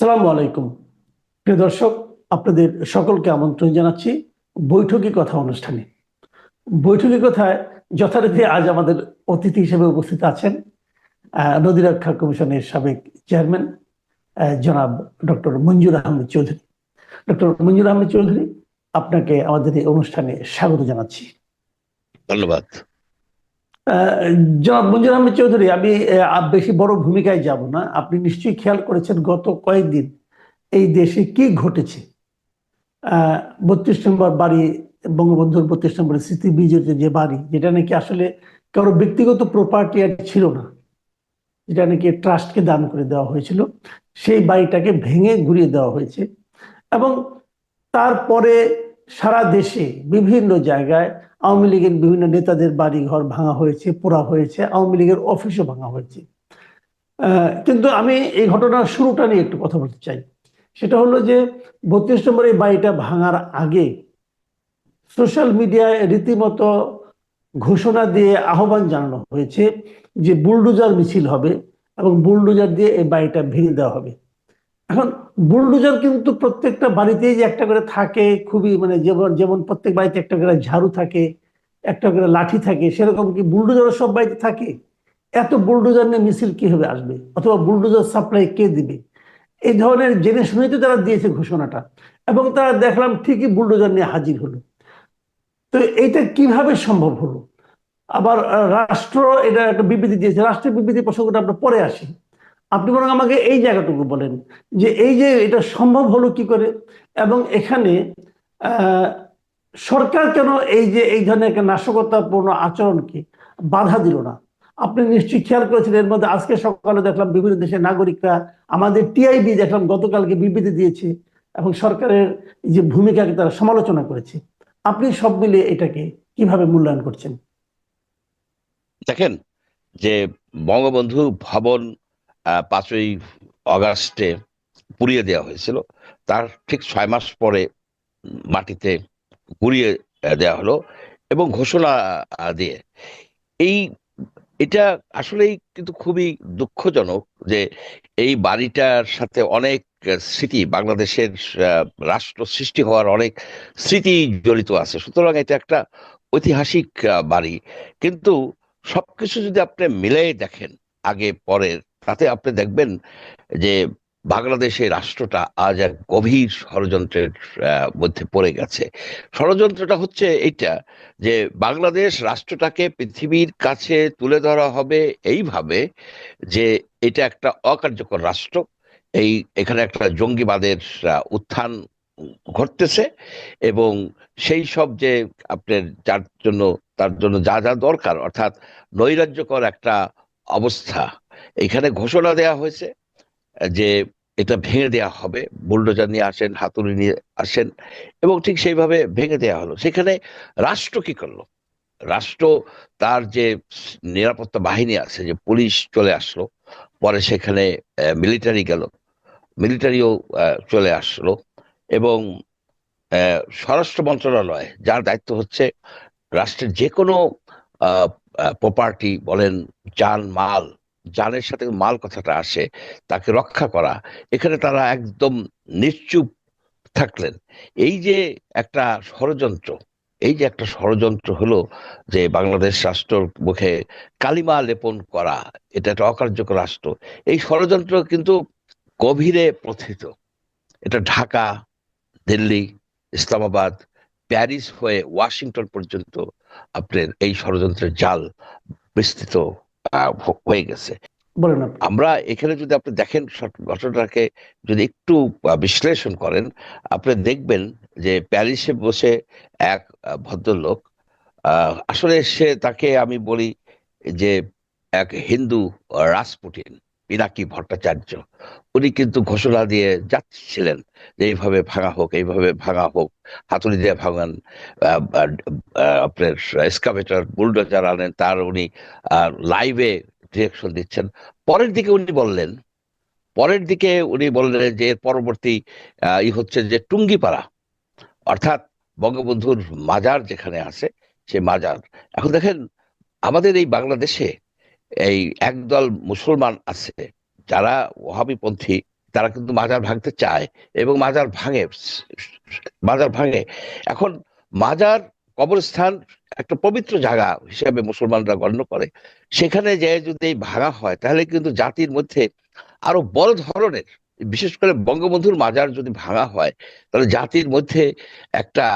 সালামু আলাইকুম। প্রিয় দর্শক, আপনাদের সকলকে আমন্ত্রণ জানাচ্ছি বৈঠকি কথা অনুষ্ঠানে। বৈঠকি কথায় যথারীতি আজ আমাদের অতিথি হিসেবে উপস্থিত আছেন নদী রক্ষা কমিশনের সাবেক চেয়ারম্যান জনাব ডক্টর মঞ্জুর আহমেদ চৌধুরী। ডক্টর মঞ্জুর আহমেদ চৌধুরী, আপনাকে আমাদের এই অনুষ্ঠানে স্বাগত জানাচ্ছি। ধন্যবাদ। জনাব মঞ্জুর আহমেদ চৌধুরী, আমি বেশি বড় ভূমিকায় যাব না। আপনি নিশ্চয়ই খেয়াল করেছেন গত কয়েকদিন এই দেশে কি ঘটেছে। বত্রিশ নম্বর বাড়ি, বঙ্গবন্ধুর বত্রিশ নম্বরের স্মৃতি বিজের যে বাড়ি, যেটা নাকি আসলে কারও ব্যক্তিগত প্রপার্টি আর ছিল না, যেটা নাকি ট্রাস্টকে দান করে দেওয়া হয়েছিল, সেই বাড়িটাকে ভেঙে ঘুরিয়ে দেওয়া হয়েছে। এবং তারপরে সারা দেশে বিভিন্ন জায়গায় আওয়ামী লীগের বিভিন্ন নেতাদের বাড়ি ঘর ভাঙা হয়েছে, পোড়া হয়েছে, আওয়ামী লীগের অফিসও ভাঙা হয়েছে। কিন্তু আমি এই ঘটনার শুরুটা নিয়ে একটু কথা বলতে চাই। সেটা হলো যে বত্রিশ নম্বর এই বাড়িটা ভাঙার আগে সোশ্যাল মিডিয়ায় রীতিমতো ঘোষণা দিয়ে আহ্বান জানানো হয়েছে যে বুলডোজার মিছিল হবে এবং বুলডোজার দিয়ে এই বাড়িটা ভেঙে দেওয়া হবে। এখন বুলডোজার কিন্তু প্রত্যেকটা বাড়িতেই যে একটা করে থাকে, খুবই মানে যেমন যেমন প্রত্যেক বাড়িতে একটা করে ঝাড়ু থাকে, একটা করে লাঠি থাকে, সেরকম কি বুলডোজারও সব বাড়িতে থাকে? এত বুলডোজার নিয়ে মিছিল কীভাবে আসবে? অথবা বুলডোজার সাপ্লাই কে দিবে? এই ধরনের জেনে শুনেই তো তারা দিয়েছে ঘোষণাটা। এবং তারা দেখলাম ঠিকই বুলডোজার নিয়ে হাজির হলো। তো এইটা কীভাবে সম্ভব হলো? আবার রাষ্ট্র এটা একটা বিবৃতি দিয়েছে। রাষ্ট্রের বিবৃতি প্রসঙ্গটা আমরা পরে আসি। আপনি বরং আমাকে এই জায়গাটুকু বলেন যে এই যে এটা সম্ভব হলো কি করে? এবং এখানে সরকার কেন এই যে এই ধরনের একটা নাশকতাপূর্ণ আচরণকে বাধা দিল না? আপনি নিশ্চয়ই খেয়াল করেছেন এর মধ্যে আজকে সকালে দেখলাম বিভিন্ন দেশের নাগরিকরা আমাদের টিআইবি দেখলাম গতকালকে বিবৃতি দিয়েছে এবং সরকারের যে ভূমিকাকে তারা সমালোচনা করেছে। আপনি সব মিলিয়ে এটাকে কীভাবে মূল্যায়ন করছেন? দেখেন, যে বঙ্গবন্ধু ভবন পাঁচই অগাস্টে পুড়িয়ে দেওয়া হয়েছিল। তার ঠিক ছয় মাস পরে মাটিতে আহ, দেওয়া হলো এবং ঘোষণা দিয়ে। এই এটা আসলেই কিন্তু খুবই দুঃখজনক যে এই বাড়িটার সাথে অনেক স্মৃতি বাংলাদেশের রাষ্ট্র সৃষ্টি হওয়ার অনেক স্মৃতি জড়িত আছে। সুতরাং এটা একটা ঐতিহাসিক বাড়ি। কিন্তু সবকিছু যদি আপনি মিলে দেখেন আগে পরের তাতে আপনি দেখবেন যে বাংলাদেশের রাষ্ট্রটা আজ এক গভীর ষড়যন্ত্রের মধ্যে পড়ে গেছে। ষড়যন্ত্রটা হচ্ছে এইটা যে বাংলাদেশ রাষ্ট্রটাকে পৃথিবীর কাছে তুলে ধরা হবে এইভাবে যে এটা একটা অকার্যকর রাষ্ট্র। এই, এখানে একটা জঙ্গিবাদের উত্থান ঘটতেছে এবং সেই সব যে আপনার যার জন্য, তার জন্য যা যা দরকার, অর্থাৎ নৈরাজ্যকর একটা অবস্থা এখানে ঘোষণা দেয়া হয়েছে যে এটা ভেঙে দেয়া হবে। বুলডোজার নিয়ে আসেন, হাতুড়ি নিয়ে আসেন এবং ঠিক সেইভাবে ভেঙে দেয়া হলো। সেখানে রাষ্ট্র কি করল? রাষ্ট্র তার যে নিরাপত্তা বাহিনী আছে, যে পুলিশ চলে আসলো, পরে সেখানে মিলিটারি গেল। মিলিটারিও চলে আসলো এবং স্বরাষ্ট্র মন্ত্রণালয় যার দায়িত্ব হচ্ছে রাষ্ট্রের যে কোনো প্রপার্টি বলেন যান মাল যানের সাথে মাল কথাটা আসে, তাকে রক্ষা করা, এখানে তারা একদম নিশ্চুপ থাকলেন। এই যে একটা ষড়যন্ত্র, এই যে একটা ষড়যন্ত্র হলো যে বাংলাদেশ রাষ্ট্রর মুখে কালিমা লেপন করা, এটা একটা অকার্যকর রাষ্ট্র, এই ষড়যন্ত্র কিন্তু গভীরে প্রথিত এটা ঢাকা, দিল্লি, ইসলামাবাদ, প্যারিস হয়ে ওয়াশিংটন পর্যন্ত আপনার এই ষড়যন্ত্রের জাল বিস্তৃত হয়ে গেছে। আমরা এখানে যদি আপনি দেখেন ঘটনাটাকে যদি একটু বিশ্লেষণ করেন আপনি দেখবেন যে প্যারিসে বসে এক ভদ্রলোক আহ, আসলে সে তাকে আমি বলি যে এক হিন্দু রাসপুটিন পিনাকি ভট্টাচার্য। উনি কিন্তু ঘোষণা দিয়ে যাচ্ছিলেন যে এইভাবে ভাঙা হোক, এইভাবে ভাঙা হোক, হাতুড়ি দিয়ে ভাঙান আপনার এক্সকাভেটর বুলডোজার আনেন, তার উনি লাইভে ডিরেকশন দিচ্ছেন। পরের দিকে উনি বললেন, পরের দিকে উনি বললেন যে এর পরবর্তী ই হচ্ছে যে টুঙ্গিপাড়া। অর্থাৎ বঙ্গবন্ধুর মাজার যেখানে আছে সেই মাজার। এখন দেখেন, আমাদের এই বাংলাদেশে এই একদল মুসলমান আছে, যারা ওহাবিপন্থী তারা কিন্তু মাজার ভাঙতে চায় এবং মাজার ভাঙে মাজার ভাঙে। এখন মাজার কবরস্থান একটা পবিত্র জায়গা হিসেবে মুসলমানরা গণ্য করে। সেখানে যে যদি ভাঙা হয়, তাহলে কিন্তু জাতির মধ্যে আরও বড় ধরনের, বিশেষ করে বঙ্গবন্ধুর মাজার যদি ভাঙা হয়, তাহলে জাতির মধ্যে একটা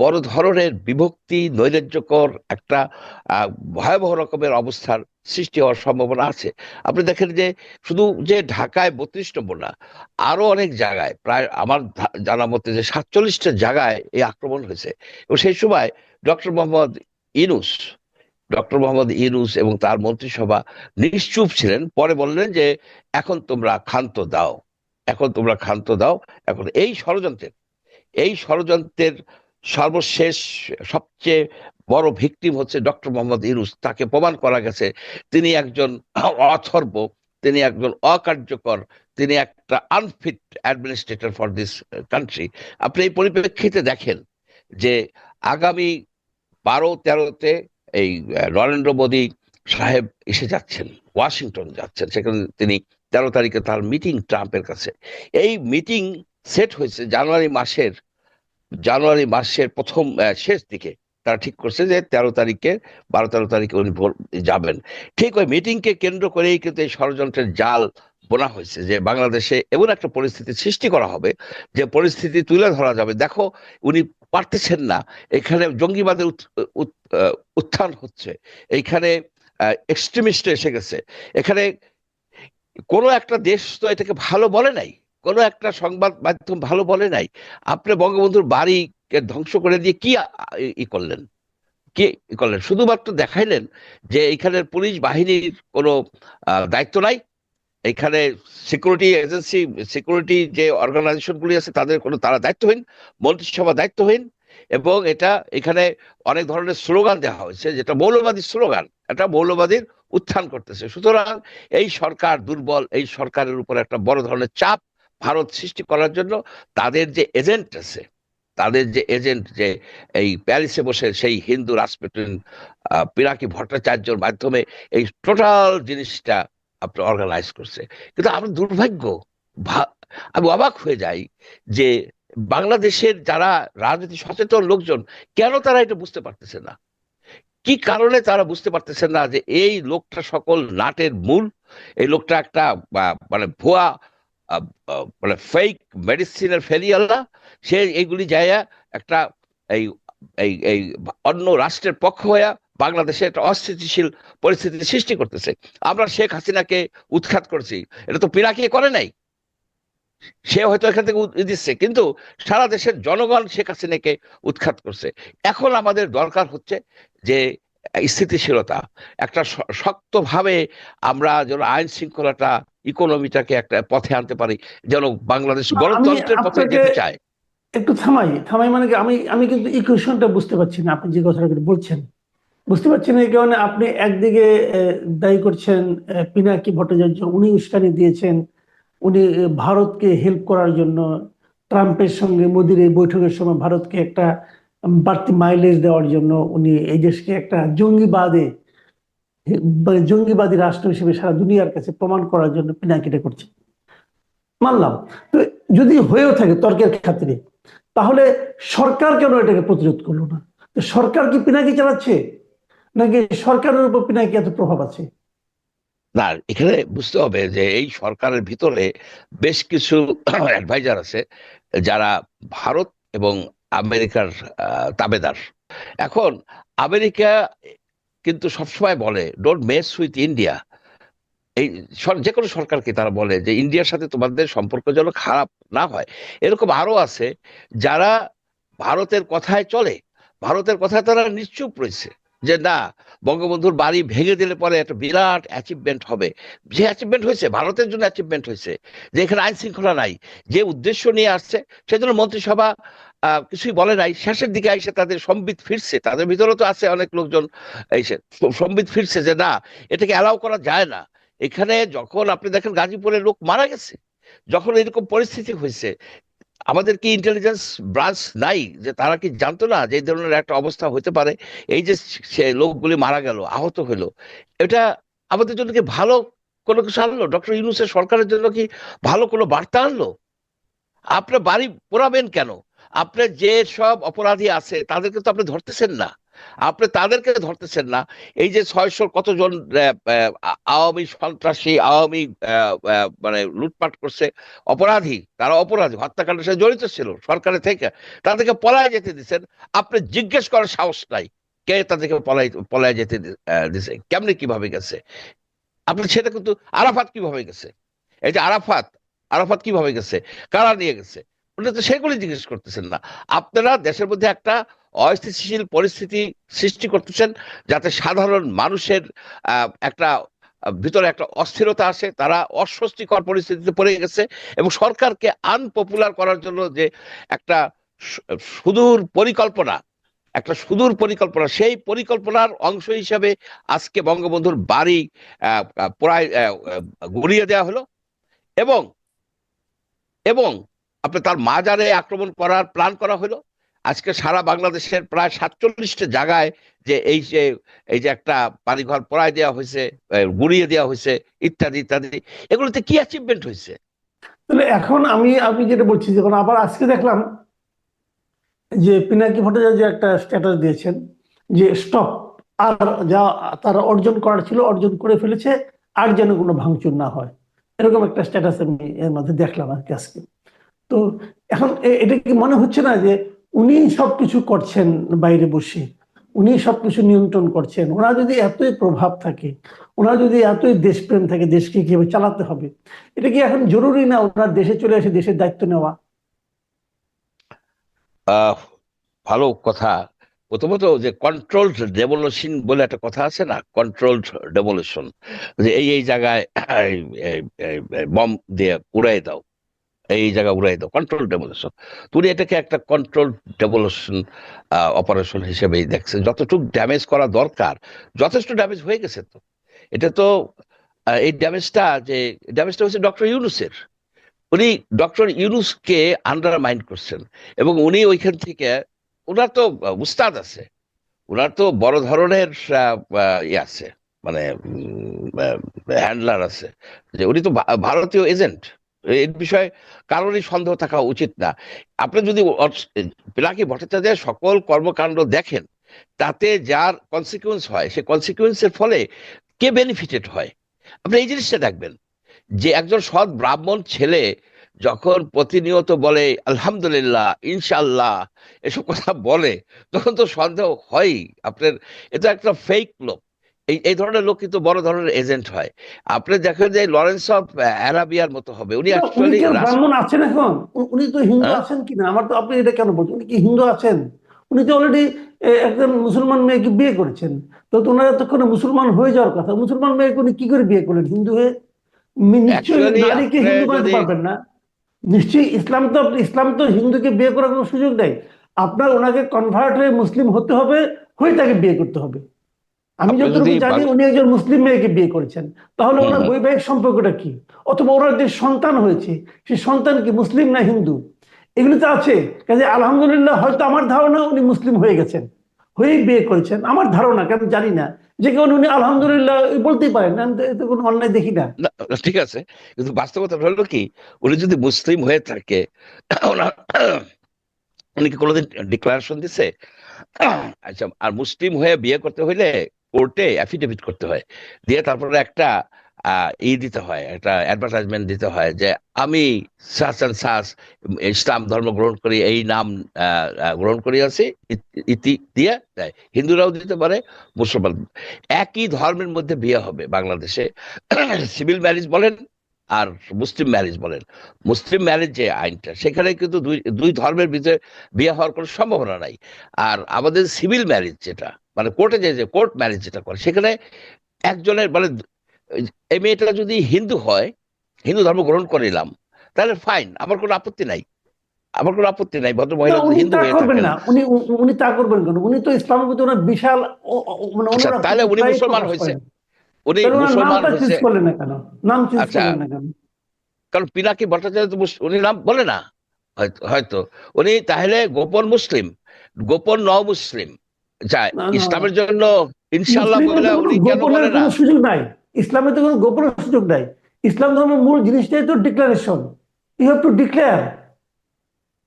বড় ধরনের বিভক্তি, নৈরাজ্যকর একটা ভয়াবহ রকমের অবস্থার সৃষ্টি হওয়ার সম্ভাবনা আছে। আপনি দেখেন যে, শুধু যে ঢাকায় বত্রিশ নম্বর না, আরও অনেক জায়গায় প্রায় আমার জানা মতে যে সাতচল্লিশটা জায়গায় এই আক্রমণ হয়েছে। এবং সেই সময় ডক্টর মোহাম্মদ ইনুস ডক্টর মোহাম্মদ ইনুস এবং তার মন্ত্রিসভা নিশ্চুপ ছিলেন। পরে বললেন যে, এখন তোমরা ক্ষান্ত দাও, এখন তোমরা ক্ষান্ত দাও। এখন এই ষড়যন্ত্রের এই ষড়যন্ত্রের সর্বশেষ, সবচেয়ে বড় ভিকটিম হচ্ছে ডক্টর মোহাম্মদ ইউনুস তাকে প্রমাণ করা গেছে, তিনি একজন অথর্ব, তিনি একজন অকার্যকর, তিনি একটা unfit administrator for this country আপনি এই পরিপ্রেক্ষিতে দেখেন যে আগামী বারো, তেরোতে এই নরেন্দ্র মোদী সাহেব এসে যাচ্ছেন, ওয়াশিংটন যাচ্ছেন। সেখানে তিনি তেরো তারিখে তার মিটিং ট্রাম্পের কাছে। এই মিটিং সেট হয়েছে জানুয়ারি মাসের জানুয়ারি মাসের প্রথম শেষ দিকে। তারা ঠিক করছে যে তেরো তারিখে, বারো তেরো তারিখে উনি যাবেন। ঠিক ওই মিটিংকে কেন্দ্র করেই কিন্তু এই ষড়যন্ত্রের জাল বোনা হয়েছে যে বাংলাদেশে এমন একটা পরিস্থিতি সৃষ্টি করা হবে যে পরিস্থিতি তুলে ধরা যাবে। দেখো, উনি পারতেছেন না। এখানে জঙ্গিবাদের উত- উত- উত্থান হচ্ছে। এইখানে এক্সট্রিমিস্ট এসে গেছে। এখানে কোনো একটা দেশ তো এটাকে ভালো বলে নাই। কোনো একটা সংবাদ মাধ্যম ভালো বলে নাই। আপনি বঙ্গবন্ধুর বাড়িকে ধ্বংস করে দিয়ে কি ই- করলেন? কি করলেন? শুধুমাত্র দেখাইলেন যে এখানের পুলিশ বাহিনীর কোনো দায়িত্ব নাই, এখানে সিকিউরিটি এজেন্সি সিকিউরিটি যে অর্গানাইজেশন গুলি আছে তাদের কোনো তারা দায়িত্বহীন, মন্ত্রিসভা দায়িত্বহীন, এবং এটা এখানে অনেক ধরনের স্লোগান দেওয়া হয়েছে, যেটা মৌলবাদী স্লোগান, এটা মৌলবাদীর উত্থান করতেছে। সুতরাং এই সরকার দুর্বল, এই সরকারের উপর একটা বড় ধরনের চাপ ভারত সৃষ্টি করার জন্য তাদের যে এজেন্ট আছে তাদের যে এজেন্ট যে এই প্যারিসে বসে সেই হিন্দু রাজপ্রেসিডেন্ট পিনাকি ভট্টাচার্যর মাধ্যমে এই টোটাল জিনিসটা আপনার অর্গানাইজ করছে। কিন্তু আমার দুর্ভাগ্য আমি অবাক হয়ে যাই যে বাংলাদেশের যারা রাজনীতি সচেতন লোকজন, কেন তারা এটা বুঝতে পারতেছে না? কি কারণে তারা বুঝতে পারতেছেন না যে এই লোকটা সকল নাটের মূল? এই লোকটা একটা মানে ভুয়া মানে ফেক মেডিসিনের ফেরিয়াল্লা সে এইগুলি যাইয়া একটা এই এই এই অন্য রাষ্ট্রের পক্ষ হইয়া বাংলাদেশে একটা অস্থিতিশীল পরিস্থিতি সৃষ্টি করতেছে। আমরা শেখ হাসিনাকে উৎখাত করছি। এটা তো পিনাকি করে নাই? সে হয়তো এখান থেকে দিচ্ছে, কিন্তু সারা দেশের জনগণ শেখ হাসিনাকে উৎখাত করছে। এখন আমাদের দরকার হচ্ছে যে, স্থিতিশীলতা। একটা শক্তভাবে আমরা যেন আইন শৃঙ্খলাটা ইকোনমিটাকে একটা পথে আনতে পারি যেন বাংলাদেশ গণতন্ত্রের পথে যেতে চায়। একটু থামাই থামাই মানে কি আমি আমি কিন্তু ইকুয়েশনটা বুঝতে পারছি না আপনি যে কথাটা বলছেন। বুঝতে পারছেন এই কারণে আপনি একদিকে দায়ী করছেন পিনাকি ভট্টাচার্য উনি উস্কানি দিয়েছেন উনি ভারতকে হেল্প করার জন্য ট্রাম্পের সঙ্গে মোদির এই বৈঠকের সময় ভারতকে একটা বাড়তি মাইলেজ দেওয়ার জন্য উনি এই দেশকে একটা জঙ্গিবাদে মানে জঙ্গিবাদী রাষ্ট্র হিসেবে সারা দুনিয়ার কাছে প্রমাণ করার জন্য পিনাকিটা করছে। মানলাম। তো যদি হয়েও থাকে তর্কের খাতিরে, তাহলে সরকার কেন এটাকে প্রতিরোধ করল না? সরকার কি পিনাকি চালাচ্ছে? নাকি সরকারের উপর পিনাকি এত প্রভাব আছে? না, এখানে বুঝতে হবে যে এই সরকারের ভিতরে বেশ কিছু অ্যাডভাইজার আছে, যারা ভারত এবং আমেরিকার তাবেদার। এখন আমেরিকা কিন্তু সবসময় বলে ডোন্ট মেস উইথ ইন্ডিয়া এই যে কোনো সরকারকে তারা বলে যে ইন্ডিয়ার সাথে তোমাদের সম্পর্ক যেন খারাপ না হয়। এরকম আরও আছে, যারা ভারতের কথায় চলে, ভারতের কথায় তারা নিশ্চুপ রয়েছে যে, না, বঙ্গবন্ধুর বাড়ি ভেঙে দিলে পরে একটা বিরাট অ্যাচিভমেন্ট হবে। যে অ্যাচিভমেন্ট হয়েছে, ভারতের জন্য অ্যাচিভমেন্ট হয়েছে, যে এখানে আইন শৃঙ্খলা নাই, যে উদ্দেশ্য নিয়ে আসছে, সেজন্য মন্ত্রিসভা কিছুই বলে নাই। শেষের দিকে এসে তাদের সম্বিত ফিরছে। তাদের ভিতরে তো আছে অনেক লোকজন এসে। সম্বিত ফিরছে যে, না, এটাকে অ্যালাউ করা যায় না। এখানে যখন আপনি দেখেন গাজীপুরে লোক মারা গেছে, যখন এরকম পরিস্থিতি হয়েছে, আমাদের কি ইন্টেলিজেন্স ব্রাঞ্চ নাই? যে, তারা কি জানতো না যে ধরনের একটা অবস্থা হতে পারে? এই যে, সে লোকগুলি মারা গেল, আহত হলো, এটা আমাদের জন্য কি ভালো কোনো কিছু আনলো? ডক্টর ইউনুসের সরকারের জন্য কি ভালো কোনো বার্তা আনলো? আপনার বাড়ি পোড়াবেন কেন? আপনার যে সব অপরাধী আছে, তাদেরকে তো আপনি ধরতেছেন না। আপনি তাদেরকে ধরতেছেন না। এই যে ছয়শো কতজন আওয়ামী সন্ত্রাসী, আওয়ামী মানে লুটপাট করছে, অপরাধী, তারা অপরাধী, হত্যাকাণ্ডের সাথে জড়িত ছিল, সরকারের থেকে, তাদেরকে পলায় যেতে দিচ্ছেন আপনি জিজ্ঞেস করার সাহস নাই, কে তাদেরকে পলাই পলায় যেতে দিছে, কেমনে কীভাবে গেছে? আপনি সেটা কিন্তু আরাফাত কীভাবে গেছে? এই যে আরাফাত আরাফাত কীভাবে গেছে? কারা নিয়ে গেছে? উনি তো সেগুলি জিজ্ঞেস করতেছেন না। আপনারা দেশের মধ্যে একটা অস্থিতিশীল পরিস্থিতি সৃষ্টি করতেছেন যাতে সাধারণ মানুষের একটা ভিতরে একটা অস্থিরতা আসে তারা অস্বস্তিকর পরিস্থিতিতে পড়ে গেছে এবং সরকারকে আনপপুলার করার জন্য যে একটা সুদূর পরিকল্পনা একটা সুদূর পরিকল্পনা সেই পরিকল্পনার অংশ হিসাবে আজকে বঙ্গবন্ধুর বাড়ি প্রায় আহ, দেওয়া হলো এবং এবং আপনি তার মাজারে আক্রমণ করার প্ল্যান করা হলো। আজকে সারা বাংলাদেশের প্রায় সাতচল্লিশটা জায়গায় যে এই যে এই যে একটা বাড়িঘর পড়ায় দেওয়া হয়েছে গুড়িয়ে দেওয়া হয়েছে, ইত্যাদি ইত্যাদি, এগুলোতে কি অ্যাচিভমেন্ট হয়েছে? তাহলে এখন আমি আমি যেটা বলছি যখন আবার আজকে দেখলাম যে পিনাকি ভট্টাচার্য একটা স্ট্যাটাস দিয়েছেন যে স্টপ আর যা তারা অর্জন করার ছিল, অর্জন করে ফেলেছে, আর যেন কোনো ভাঙচুর না হয়। এরকম একটা স্ট্যাটাস আমি এর মধ্যে দেখলাম আর কি আজকে। তো এখন এটা কি মনে হচ্ছে না যে উনি সবকিছু করছেন বাইরে বসে? উনি সবকিছু নিয়ন্ত্রণ করছেন। ওনার যদি এতই প্রভাব থাকে, ওনার যদি এতই দেশপ্রেম থাকে, দেশকে কীভাবে চালাতে হবে? এটা কি এখন জরুরি না ওনার দেশে চলে এসে দেশের দায়িত্ব নেওয়া? ভালো কথা। প্রথমত যে কন্ট্রোলড ডেভলিউশন বলে একটা কথা আছে না? কন্ট্রোলড ডেভলিউশন যে এই এই জায়গায় বম দিয়ে উড়াই দাও। এই জায়গা উড়াই দাও কন্ট্রোল ডেভলিউশন তুমি এটাকে একটা কন্ট্রোল ডেভলিউশন অপারেশন হিসেবেই দেখছে। যতটুকু ড্যামেজ করা দরকার, যথেষ্ট ড্যামেজ হয়ে গেছে তো। এটা তো এই ড্যামেজটা যে ড্যামেজটা হচ্ছে ডক্টর ইউনুসের। উনি ডক্টর ইউনুসকে আন্ডারমাইন্ড করছেন এবং উনি ওইখান থেকে ওনার তো উস্তাদ আছে ওনার তো বড় ধরনের ইয়ে আছে মানে হ্যান্ডলার আছে। যে উনি তো ভারতীয় এজেন্ট এর বিষয়ে কারোরই সন্দেহ থাকা উচিত না। আপনি যদি পিনাকি ভট্টাচার্যের সকল কর্মকাণ্ড দেখেন, তাতে যার কনসিকুয়েন্স হয়, সে কনসিকুয়েন্সের ফলে কে বেনিফিটেড হয়? আপনি এই জিনিসটা দেখবেন যে একজন সৎ ব্রাহ্মণ ছেলে যখন প্রতিনিয়ত বলে, আলহামদুলিল্লাহ ইনশাল্লাহ এসব কথা বলে, তখন তো সন্দেহ হয়ই। আপনার এটা একটা ফেক লোক। এই এই ধরনের লোক কিন্তু বড় ধরনের এজেন্ট হয়। আপনি দেখেন যে লরেন্স অফ অ্যারাবিয়ার মতো হবে। উনি অ্যাকচুয়ালি ব্রাহ্মণ আছেন এখন? উনি তো হিন্দু হ্যাঁ? আছেন কিনা? আমার তো আপনি এটা কেন বলছেন? উনি কি হিন্দু আছেন? উনি তো অলরেডি একজন মুসলমান মেয়েকে বিয়ে করেছেন। তো ওনার এতক্ষণে মুসলমান হয়ে যাওয়ার কথা। মুসলমান মেয়েকে উনি কি করে বিয়ে করলেন? হিন্দু হয়ে? নিশ্চয়ই নারীকে হিন্দু বানাতে পারবেন না। নিশ্চয়ই ইসলাম তো ইসলাম তো হিন্দুকে বিয়ে করার কোনো সুযোগ নেই। আপনার ওনাকে কনভার্ট হয়ে মুসলিম হতে হবে হয়ে তাকে বিয়ে করতে হবে। আমি যতটুকু জানি উনি একজন মুসলিম মেয়েকে বিয়ে করেছেন। তাহলে ওনার বৈবাহিক সম্পর্কটা কি? অথবা ওনার যে সন্তান হয়েছে সেই সন্তান কি মুসলিম না হিন্দু? এগুলো তো আছে। কাজে আলহামদুলিল্লাহ হয়তো আমার ধারণা উনি মুসলিম হয়ে গেছেন। হয়েই বিয়ে করেছেন। আমার ধারণা কেন জানি না। যে কেউ উনি আলহামদুলিল্লাহ বলতেই পারেন আমি তো কোনো অন্যায় দেখি না। না, ঠিক আছে। কিন্তু বাস্তবতা হলো কি উনি যদি মুসলিম হয়ে থাকে ওনার উনি কি কোনোদিন ডিক্লারেশন দিছে? আচ্ছা আর মুসলিম হয়ে বিয়ে করতে হইলে কোর্টে অ্যাফিডেভিট করতে হয়। দিয়ে তারপরে একটা ই দিতে হয়, একটা অ্যাডভার্টাইজমেন্ট দিতে হয় যে, আমি সাস অ্যান্ড সাস, ইসলাম ধর্ম গ্রহণ করি, এই নাম গ্রহণ করি আছি ইতি- ইতি দিয়ে দেয়। হিন্দুরাও দিতে পারে, মুসলমান। একই ধর্মের মধ্যে বিয়ে হবে বাংলাদেশে। সিভিল ম্যারেজ বলেন আর মুসলিম ম্যারেজ বলেন। মুসলিম ম্যারেজ যে আইনটা সেখানে কিন্তু দুই দুই ধর্মের ভিতরে বিয়ে হওয়ার কোনো সম্ভাবনা নাই। আর আমাদের সিভিল ম্যারেজ যেটা মানে কোর্টে যে যে কোর্ট ম্যারেজ যেটা করে সেখানে একজনের মানে এই মেয়েটা যদি হিন্দু হয় হিন্দু ধর্ম গ্রহণ করে নিলাম তাহলে ফাইন আমার কোনো আপত্তি নাই। আমার কোনো আপত্তি নাই ভদ্র মহিলা হিন্দু হয়ে না। উনি উনি তা করবেন কেন? উনি তো ইসলামের প্রতি ওনার বিশাল মানে আচ্ছা, তাহলে উনি মুসলমান হয়েছে। উনি মুসলমান আচ্ছা। কারণ পিনাকি ভট্টাচার্য উনি নাম বলে না। হয়তো উনি তাহলে গোপন মুসলিম। গোপন ন মুসলিম যায়। ইসলামের জন্য ইনশাল্লাহ বলে উনি কেন বলে না? সুযোগ নাই। ইসলামে তো কোনো গোপনের সুযোগ নাই। ইসলাম ধর্মের মূল জিনিসটাই তো declaration you have to declare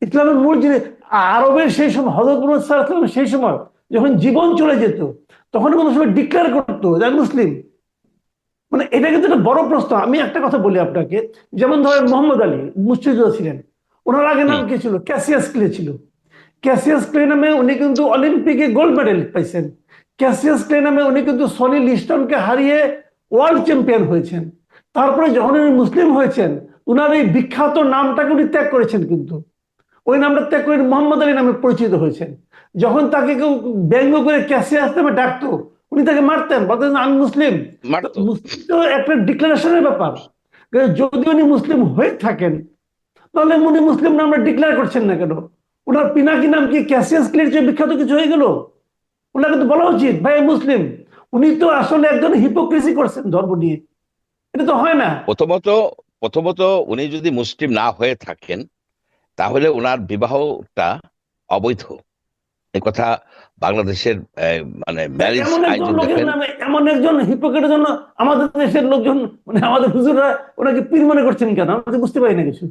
ইসলামের মূল জিনিস আরবের সেই সময় হজরত সেই সময় যখন জীবন চলে যেত তখন কোনো সময় ডিক্লেয়ার করতো যে মুসলিম। মানে এটা কিন্তু একটা বড় প্রশ্ন। আমি একটা কথা বলি আপনাকে যেমন ধরেন মোহাম্মদ আলী মুষ্টিযোদ্ধা ছিলেন ওনার আগে নাম কি ছিল? ক্যাসিয়াস ক্লে ছিল। ক্যাসিয়াস ক্লে নামে উনি কিন্তু অলিম্পিকে গোল্ড মেডেল পাইছেন। ক্যাসিয়াস ক্লে নামে উনি কিন্তু সনি লিস্টনকে হারিয়ে ওয়ার্ল্ড চ্যাম্পিয়ন হয়েছেন। তারপরে যখন উনি মুসলিম হয়েছেন উনার এই বিখ্যাত নামটাকে উনি ত্যাগ করেছেন কিন্তু। ওই নামটা ত্যাগ করে মোহাম্মদ আলী নামে পরিচিত হয়েছেন। যখন তাকে কেউ ব্যঙ্গ করে ক্যাসিয়াস নামে ডাকতো উনি তাকে মারতেন বলতেন আমি মুসলিম। মুসলিম তো একটা ডিক্লারেশনের ব্যাপার। কিন্তু যদি উনি মুসলিম হয়ে থাকেন তাহলে উনি মুসলিম নামটা ডিক্লেয়ার করছেন না কেন? ওনার পিনাকি নাম কি? ক্যাসিয়াস ক্লিয়ার চেয়ে বিখ্যাত কিছু হয়ে গেল? ওনাকে তো বলা উচিত ভাই মুসলিম। উনি তো আসলে একজন হিপোক্রেসি করছেন ধর্ম নিয়ে। এটা তো হয় না। প্রথমত প্রথমত উনি যদি মুসলিম না হয়ে থাকেন তাহলে ওনার বিবাহটা অবৈধ। কথা বাংলাদেশের মানে ম্যারেজ এমন একজন হিপোক্রেটের জন্য আমাদের দেশের লোকজন মানে আমাদের হুজুররা ওনাকে পীর মনে করছেন কেন? আমি তো বুঝতে পারি না কিছু।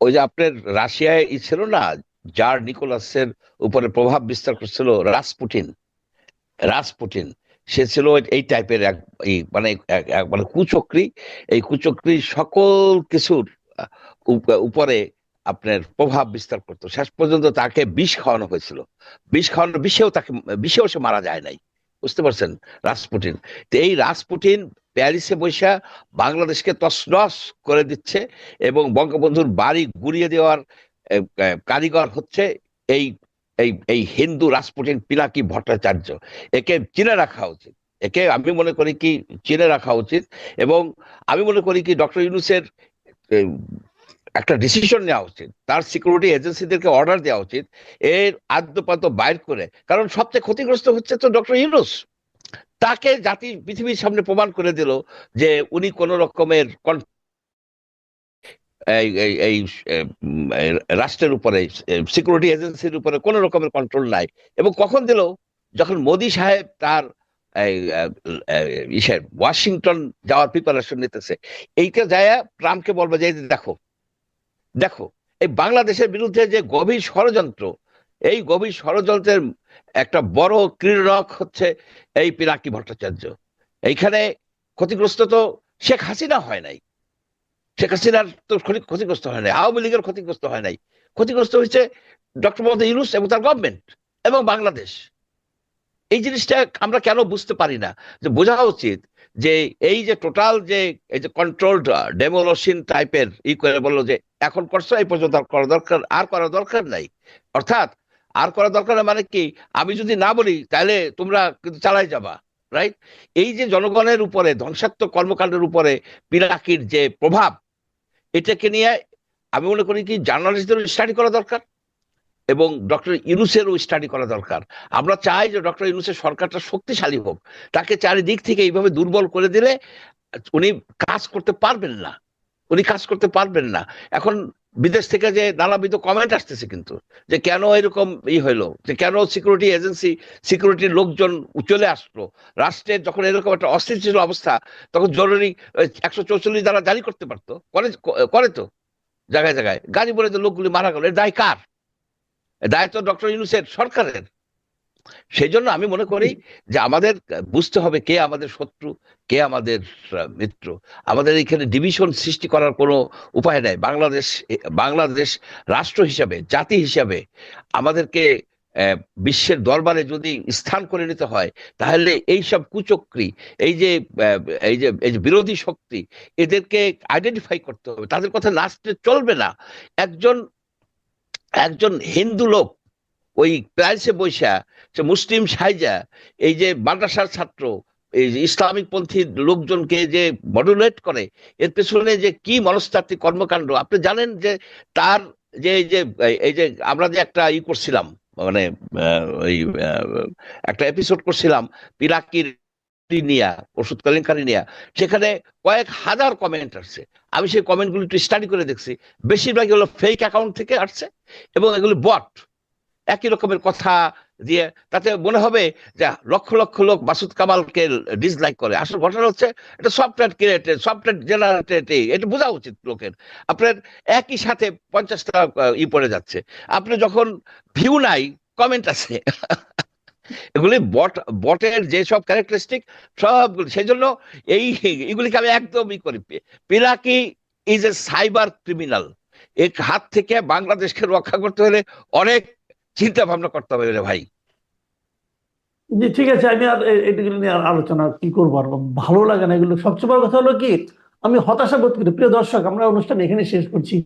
ওই যে আপনার রাশিয়ায় ই ছিল না জার নিকোলাসের উপরে প্রভাব বিস্তার করছিল রাসপুটিন রাসপুটিন সে ছিল এই টাইপের এক মানে মানে কুচক্রি। এই কুচক্রি সকল কিছুর উপ- উপরে আপনার প্রভাব বিস্তার করতো। শেষ পর্যন্ত তাকে বিষ খাওয়ানো হয়েছিল। বিষ খাওয়ানো বিষেও তাকে, বিষেও সে মারা যায় নাই। বুঝতে পারছেন? রাসপুটিন তো এই রাসপুটিন প্যারিসে বৈশা বাংলাদেশকে তছনছ করে দিচ্ছে এবং বঙ্গবন্ধুর বাড়ি গুড়িয়ে দেওয়ার কারিগর হচ্ছে এই এই এই হিন্দু রাসপুটিন পিনাকি ভট্টাচার্য। একে চিনে রাখা উচিত। একে আমি মনে করি কি, চিনে রাখা উচিত এবং আমি মনে করি কি, ডক্টর ইউনুসের একটা ডিসিশন নেওয়া উচিত। তার সিকিউরিটি এজেন্সিদেরকে অর্ডার দেওয়া উচিত, এর আদ্যপান্ত বাইর করে। কারণ সবচেয়ে ক্ষতিগ্রস্ত হচ্ছে তো ডক্টর ইউনুস। তাকে জাতি, পৃথিবীর সামনে প্রমাণ করে দিল যে উনি কোন রকমের এই রাষ্ট্রের উপরে সিকিউরিটি এজেন্সির উপরে কোন রকমের কন্ট্রোল নাই। এবং কখন দিল? যখন মোদি সাহেব তার ওয়াশিংটন যাওয়ার প্রিপারেশন নিতেছে। এইটা যায় ট্রাম্পকে বলবে যে দেখো দেখো, এই বাংলাদেশের বিরুদ্ধে যে গভীর ষড়যন্ত্র, এই গভীর ষড়যন্ত্রের একটা বড় ক্রীড়ক হচ্ছে এই পিনাকি ভট্টাচার্য। এইখানে ক্ষতিগ্রস্ত তো শেখ হাসিনা হয় নাই। শেখ হাসিনার তো ক্ষতিগ্রস্ত হয় নাই, আওয়ামী লীগের ক্ষতিগ্রস্ত হয় নাই। ক্ষতিগ্রস্ত হয়েছে ডক্টর মোহাম্মদ ইউনুস এবং তার গভর্নমেন্ট এবং বাংলাদেশ। এই জিনিসটা আমরা কেন বুঝতে পারি না? যে বোঝা উচিত যে এই যে টোটাল যে, এই যে কন্ট্রোলড ডেমোলসিন টাইপের ই করে বলল যে, এখন করছ, এই পর্যন্ত করা দরকার, আর করা দরকার নাই। অর্থাৎ, আর করা দরকার মানে কি? আমি যদি না বলি, তাহলে তোমরা কিন্তু চালাই যাবা রাইট এই যে জনগণের উপরে, ধ্বংসাত্মক কর্মকাণ্ডের উপরে পিনাকির যে প্রভাব, এটাকে নিয়ে আমি মনে করি কি জার্নালিস্টদেরও স্টাডি করা দরকার। এবং ডক্টর ইউনুসেরও স্টাডি করা দরকার। আমরা চাই যে ডক্টর ইউনুসের সরকারটা শক্তিশালী হোক। তাকে চারিদিক থেকে এইভাবে দুর্বল করে দিলে উনি কাজ করতে পারবেন না। উনি কাজ করতে পারবেন না। এখন বিদেশ থেকে যে নানাবিধ কমেন্ট আসতেছে কিন্তু, যে কেন এরকম ই হইল? যে কেন সিকিউরিটি এজেন্সি সিকিউরিটির লোকজন চলে আসলো? রাষ্ট্রের যখন এরকম একটা অস্থিতিশীল অবস্থা, তখন জরুরি একশো চৌচল্লিশ দ্বারা জারি করতে পারতো। করে করে তো। জায়গায় জায়গায়। গাড়ি বলে যে লোকগুলি মারা গেল, এর দায় কার? এর দায় তো ডক্টর ইউনুসের সরকারের। সেই জন্য আমি মনে করি যে আমাদের, বুঝতে হবে কে আমাদের শত্রু, কে আমাদের মিত্র। আমাদের এখানে ডিভিশন সৃষ্টি করার কোনো উপায় নাই। বাংলাদেশ বাংলাদেশ রাষ্ট্র হিসাবে, জাতি হিসাবে আমাদেরকে বিশ্বের দরবারে যদি স্থান করে নিতে হয়, তাহলে এই সব কুচক্রি, এই যে এই যে এই যে বিরোধী শক্তি, এদেরকে আইডেন্টিফাই করতে হবে। তাদের কথা নাচতে চলবে না। একজন একজন হিন্দু লোক, ওই প্যারিসে বৈশা সে মুসলিম সাইজা, এই যে মাদ্রাসার ছাত্র, এই যে ইসলামিক পন্থী লোকজনকে যে মডুলেট করে, এর পেছনে যে কি মনস্তাত্ত্বিক কর্মকাণ্ড, আপনি জানেন যে তার যে, এই যে এই যে আমরা যে একটা ই করছিলাম মানে ওই একটা এপিসোড করছিলাম, পিরাকির নিয়া ওষুধ কেলেঙ্কারি নিয়া, সেখানে কয়েক হাজার কমেন্ট আসছে। আমি সেই কমেন্টগুলো একটু স্টাডি করে দেখছি। বেশিরভাগই হলো ফেক অ্যাকাউন্ট থেকে আসছে এবং এগুলো বট একই রকমের কথা দিয়ে, তাতে মনে হবে যে লক্ষ লক্ষ লোক মাসুদ কামালকে ডিসলাইক করে। আসল ঘটনা হচ্ছে, এটা সফটওয়্যার ক্রিয়েটেড সফটওয়্যার জেনারেটেড এটা বোঝা উচিত লোকের। আপনার একই সাথে পঞ্চাশটা ই পড়ে যাচ্ছে। আপনি যখন ভিউ নাই কমেন্ট আছে। এগুলি বট বটের যেসব ক্যারেক্টারিস্টিক সবগুলি সেই জন্য এই এগুলিকে আমি একদমই করি Pinaki is a cyber criminal এর হাত থেকে বাংলাদেশকে রক্ষা করতে হলে অনেক চিন্তা ভাবনা করতে হবে রে ভাই জি ঠিক আছে আমি আর এগুলো নিয়ে আলোচনা কি করব আর ভালো লাগে না এগুলো সবচেয়ে বড় কথা হলো কি আমি হতাশা বোধ করি। প্রিয় দর্শক আমরা অনুষ্ঠান এখানে শেষ করছি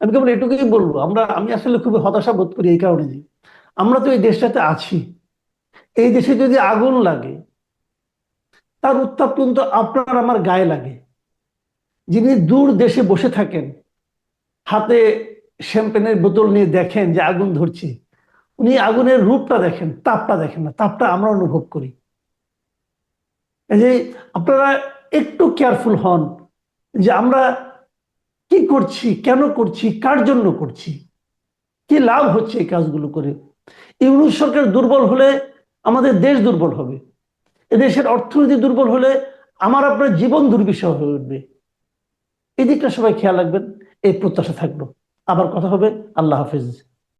আমি কেবল এটুকুই বলব আমরা আমি আসলে খুবই হতাশা বোধ করি এই কারণে আমরা তো এই দেশটাতে আছি এই দেশে যদি আগুন লাগে, তার উত্তাপ কিন্তু আপনার আমার গায়ে লাগে। যিনি দূর দেশে বসে থাকেন, হাতে শ্যাম্পেনের বোতল নিয়ে দেখেন যে আগুন ধরছে, উনি আগুনের রূপটা দেখেন, তাপটা দেখেন না, তাপটা আমরা অনুভব করি। যে আপনারা একটু কেয়ারফুল হন যে আমরা কি করছি, কেন করছি, কার জন্য করছি, কি লাভ হচ্ছে এই কাজগুলো করে? ইউনুস সরকার দুর্বল হলে আমাদের দেশ দুর্বল হবে। এদেশের অর্থনীতি দুর্বল হলে আমার আপনার জীবন দুর্বিষহ হয়ে উঠবে। এদিকটা দিকটা সবাই খেয়াল রাখবেন, এই প্রত্যাশা থাকল। আবার কথা হবে। আল্লাহ হাফিজ।